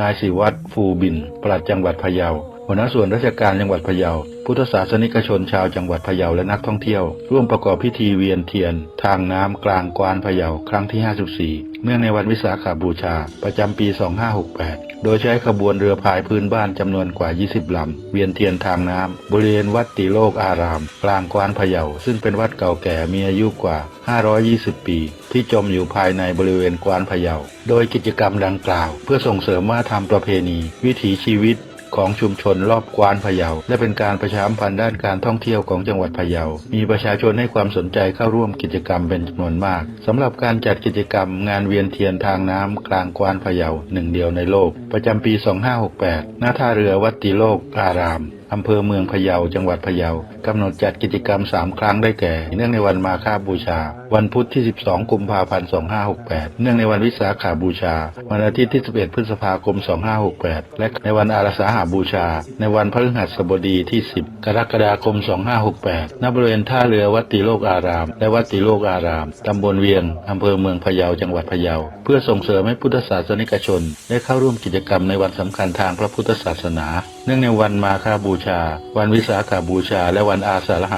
นายศิวัตรฟูบินปลัดจังหวัดพะเยาหัวหน้าส่วนราชการจังหวัดพะเยา พุทธศาสนิกชนชาวจังหวัดพะเยาและนักท่องเที่ยว ร่วมประกอบพิธีเวียนเทียน ทางน้ำกลางกวานพะเยาครั้งที่ 54 เนื่องในวันวิสาขาบูชา ประจำปี 2568 โดยใช้ขบวนเรือพายพื้นบ้านจำนวนกว่า 20 ลำ เวียนเทียนทางน้ำบริเวณวัดติโลกอาราม กลางกวานพะเยา ซึ่งเป็นวัดเก่าแก่มีอายุกว่า 520 ปี ที่จมอยู่ภายในบริเวณกวานพะเยา โดยกิจกรรมดังกล่าว เพื่อส่งเสริมว่าทำประเพณี วิถีชีวิต ของชุมชนรอบกวานพะเยา และเป็นการประชาสัมพันธ์ด้านการท่องเที่ยวของจังหวัดพะเยา มีประชาชนให้ความสนใจเข้าร่วมกิจกรรมเป็นจำนวนมากสำหรับการจัดกิจกรรมงานเวียนเทียนทางน้ำกลางกวานพะเยาหนึ่งเดียวในโลก ประจำปี 2568 หน้าท่าเรือวัดติโลกอาราม อำเภอเมืองพะเยา จังหวัดพะเยากำหนดจัดกิจกรรม 3 ครั้งได้แก่ เนื่องในวันมาฆบูชา วันพุธที่ 12 กุมภาพันธ์ 2568 เนื่องในวันวิสาขาบูชา วันอาทิตย์ที่ 11 พฤษภาคม 2568 และในวันอาราสาหาบูชา ในวันพฤหัสบดีที่ 10 กรกฎาคม 2568 ณ บริเวณท่าเรือวัดติโลกอาราม และวัดติโลกอาราม ตำบลเวียง อำเภอเมืองพะเยา จังหวัดพะเยา เพื่อส่งเสริมให้พุทธศาสนิกชน ได้เข้าร่วมกิจกรรมในวันสำคัญทางพระพุทธศาสนา เนื่องในวันมาฆบูชา วันวิสาขาบูชา และวันอาสาฬห